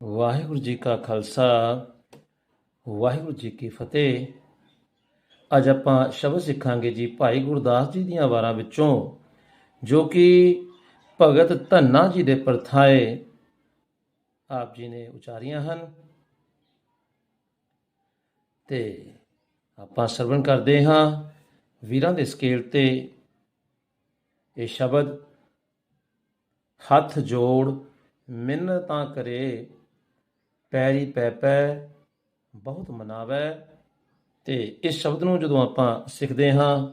ਵਾਹਿਗੁਰੂ ਜੀ ਕਾ ਖਾਲਸਾ, ਵਾਹਿਗੁਰੂ ਜੀ ਕੀ ਫਤਿਹ। ਅੱਜ ਆਪਾਂ ਸ਼ਬਦ ਸਿੱਖਾਂਗੇ ਜੀ ਭਾਈ ਗੁਰਦਾਸ ਜੀ ਦੀਆਂ ਵਾਰਾਂ ਵਿੱਚੋਂ, ਜੋ ਕਿ ਭਗਤ ਧੰਨਾ ਜੀ ਦੇ ਪਰਥਾਏ ਆਪ ਜੀ ਨੇ ਉਚਾਰੀਆਂ ਹਨ। ਤੇ ਆਪਾਂ ਸਰਵਣ ਕਰਦੇ ਹਾਂ ਵੀਰਾਂ ਦੇ ਸਕੇਲ ਤੇ ਇਹ ਸ਼ਬਦ, ਹੱਥ ਜੋੜ ਮਿੰਨਤਾਂ ਕਰੇ। ਪੈਰੀ ਪੈ ਪੈ ਬਹੁਤ ਮਨਾਵੇ। ਤੇ ਇਸ ਸ਼ਬਦ ਨੂੰ ਜਦੋਂ ਆਪਾਂ ਸਿੱਖਦੇ ਹਾਂ,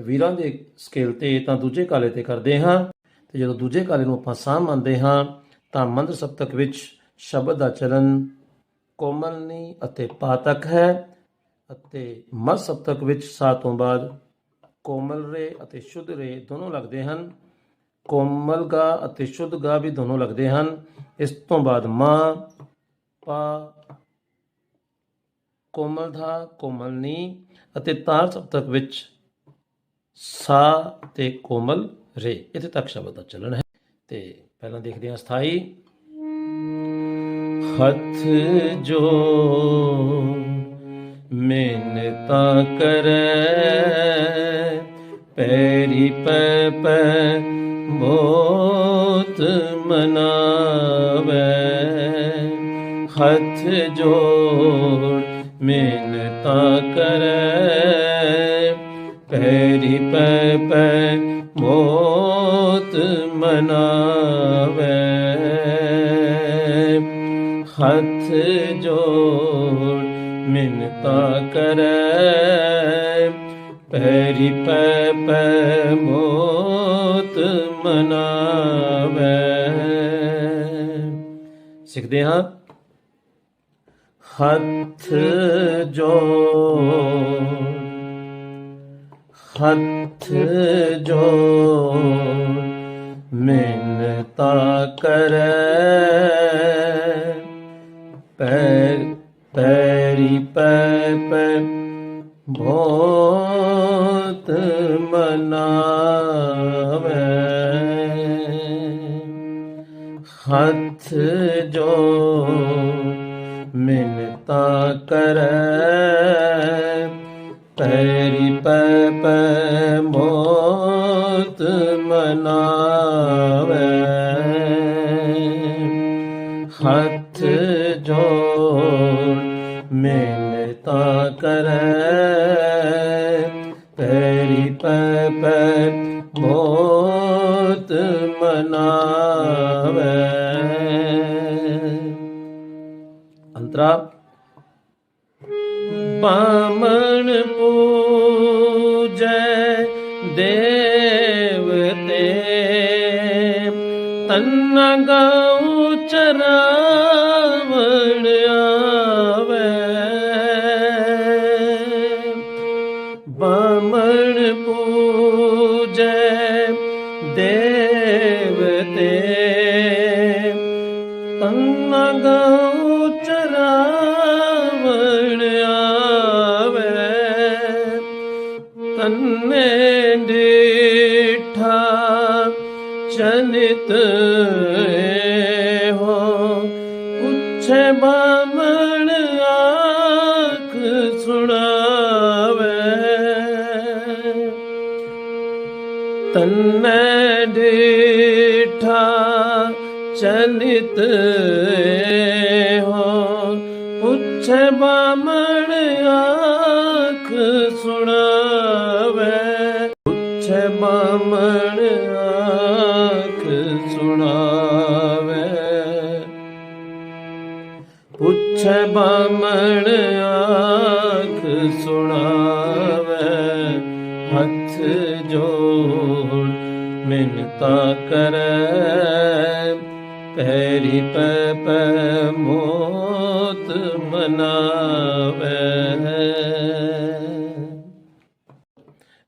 ਵੀਰਾਂ ਦੇ ਸਕੇਲ ਤੇ ਤਾਂ ਦੂਜੇ ਕਾਲੇ ਤੇ ਕਰਦੇ ਹਾਂ। ਤੇ ਜਦੋਂ ਦੂਜੇ ਕਾਲੇ ਨੂੰ ਆਪਾਂ ਸਾਹ ਮੰਨਦੇ ਹਾਂ, ਤਾਂ ਮੰਦਰ ਸਪਤਕ ਵਿੱਚ ਸ਼ਬਦ ਦਾ ਚਲਨ ਕੋਮਲਨੀ ਅਤੇ ਪਾਤਕ ਹੈ ਅਤੇ ਮਦ ਸਪਤਕ ਵਿੱਚ ਸਾਹ ਤੋਂ ਬਾਅਦ ਕੋਮਲ ਰੇ ਅਤੇ ਸ਼ੁੱਧ ਰੇ ਦੋਨੋਂ ਲੱਗਦੇ ਹਨ। ਕੋਮਲ ਗਾ ਅਤੇ ਸ਼ੁੱਧ ਗਾ ਵੀ ਦੋਨੋਂ ਲੱਗਦੇ ਹਨ। ਇਸ ਤੋਂ ਬਾਅਦ ਮਾਂ ਪਾ। ਕੋਮਲ ਧਾ ਕੋਮਲ ਨੀ। ਅਤੇ ਤਾਰ ਸਪਤਕ ਵਿੱਚ ਸਾ ਤੇ ਕੋਮਲ ਰੇ। ਇੱਥੇ ਤੱਕ ਸ਼ਬਦ ਦਾ ਚੱਲਣ ਹੈ। ਤੇ ਪਹਿਲਾਂ ਦੇਖਦੇ ਹਾਂ ਸਥਾਈ। ਹੱਥ ਜੋ ਮਿਹਨਤਾ ਕਰੈ, ਪੈਰੀ ਪੈ ਪੈ ਬਹੁਤ ਮਨਾਵੇ ਹੱਥ ਜੋੜ ਮਿਹਨਤਾ ਕਰੈ। ਪੈਰੀ ਪੈ ਪੈ ਮੋਤ ਮਨਾਵੇ। ਹੱਥ ਜੋੜ ਮਿੰਨਤਾ ਕਰੈ। ਪੈਰੀ ਪੈ ਪੈ ਮੋਤ ਮਨਾਵੇ। ਸਿੱਖਦੇ ਹਾਂ। ਹੱਥ ਜੋ ਹੱਥ ਜੋ ਮਿੰਨਤਾ ਕਰੈ। ਪੈਰ ਪੈਰੀ ਪੈ ਪੈ ਭੋਤ ਮਨਾਵੇ। ਹੱਥ ਜੋ ਤਾ ਕਰੈ, ਪੈਰੀ ਪੈ ਪੈ ਬਹੁਤ ਮਨਾਵੇ। ਹੱਥ ਜੋੜ ਮਿਹਨਤਾ ਕਰੈ, ਪੈਰੀ ਪੈ ਪੈ ਬਹੁਤ ਮਨਾਵੇ। ਅੰਤਰਾ ਬਾਮਣ ਪੂਜੈ ਦੇਵਤੇ। ਤਨ ਗਉ ਚਰਾਵਣ ਆਵੇ। ਬਾਮਣ ਪੂਜੈ ਦੇਵਤੇ। ਤਨ ਗਉ ਪੁੱਛੇ ਆਖ ਸੁਣਾਵੇ। ਤੰਨੇ ਡਿਠਾ ਚਨਿਤ ਹੋ। ਪੁੱਛੇ ਬਾਮਣ ਆਖ ਸੁਣਾਵੇ। ਪੁੱਛੇ ਬਾਮਣ ਆਖ ਸੁਣਾ ਪੁੱਛੇ ਬਾਮਣ ਆਖ ਸੁਣਾਵੇ, ਹੱਥ ਜੋੜ ਮਿੰਨਤਾ ਕਰੈ, ਪੈਰੀ ਪੈ ਪੈ ਮੋਤ ਮਨਾਵੇ।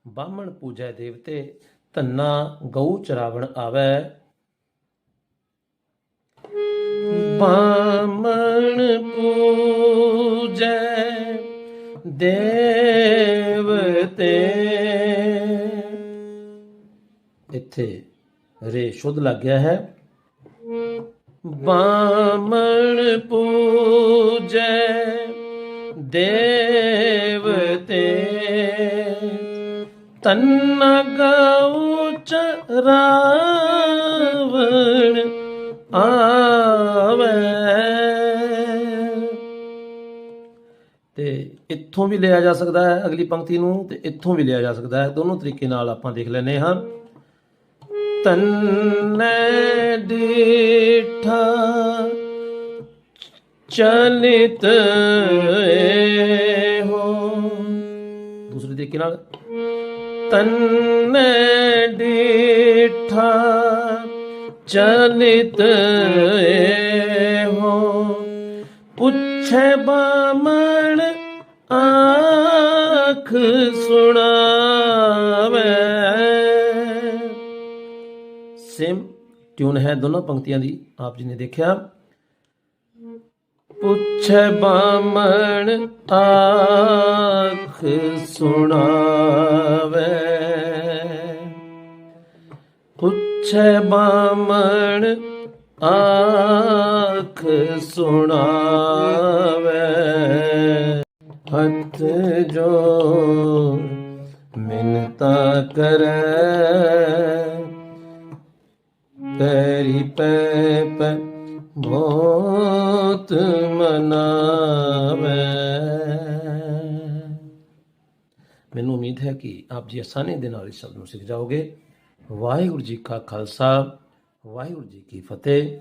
ਬਾਹਮਣ ਪੂਜੈ ਦੇਵਤੇ ਤੰਨਾ ਗਊ ਚਰਾਵਣ ਆਵੇ ਬਾਮਣ ਪੂਜੈ ਦੇਵਤੇ ਇੱਥੇ ਰੇ ਸ਼ੁੱਧ ਲੱਗ ਗਿਆ ਹੈ। ਬਾਮਣ ਪੂਜੈ ਦੇਵਤੇ ਤਨ ਗਉ ਚਰਾਵਣ ਆਵੇ ਤੇ ਇੱਥੋਂ ਵੀ ਲਿਆ ਜਾ ਸਕਦਾ ਹੈ ਅਗਲੀ ਪੰਕਤੀ ਨੂੰ ਤੇ ਇੱਥੋਂ ਵੀ ਲਿਆ ਜਾ ਸਕਦਾ ਹੈ। ਦੋਨੋਂ ਤਰੀਕੇ ਨਾਲ ਆਪਾਂ ਦੇਖ ਲੈਨੇ ਹਾਂ। ਤਨੈ ਡੇਠਾ ਚਲਿਤ ਹੋ ਦੂਸਰੇ ਤਰੀਕੇ ਨਾਲ, ਤਨੈ ਡੇਠਾ ਚਲਿਤ ਹੋ ਪੁੱਛੇ ਬਾਮਣ ਸੁਣਾਵੇ। ਸੇਮ ਟਿਊਨ ਹੈ ਦੋਨੋਂ ਪੰਕਤੀਆਂ ਦੀ, ਆਪ ਜੀ ਨੇ ਦੇਖਿਆ। ਪੁੱਛੇ ਬਾਮਣ ਆਖ ਸੁਣਾਵੇ। ਪੁੱਛੇ ਬਾਮਣ ਆਖ ਸੁਣਾਵੇ। ਹੱਥ ਜੋ ਮਿੰਤਾ ਕਰੈ। ਤੇਰੀ ਪੈਪ ਬਹੁਤ ਮਨਾਵੇ। ਮੈਨੂੰ ਉਮੀਦ ਹੈ ਕਿ ਆਪ ਜੀ ਆਸਾਨੀ ਦੇ ਨਾਲ ਇਸ ਸ਼ਬਦ ਨੂੰ ਸਿੱਖ ਜਾਓਗੇ। ਵਾਹਿਗੁਰੂ ਜੀ ਕਾ ਖਾਲਸਾ, ਵਾਹਿਗੁਰੂ ਜੀ ਕੀ ਫਤਿਹ।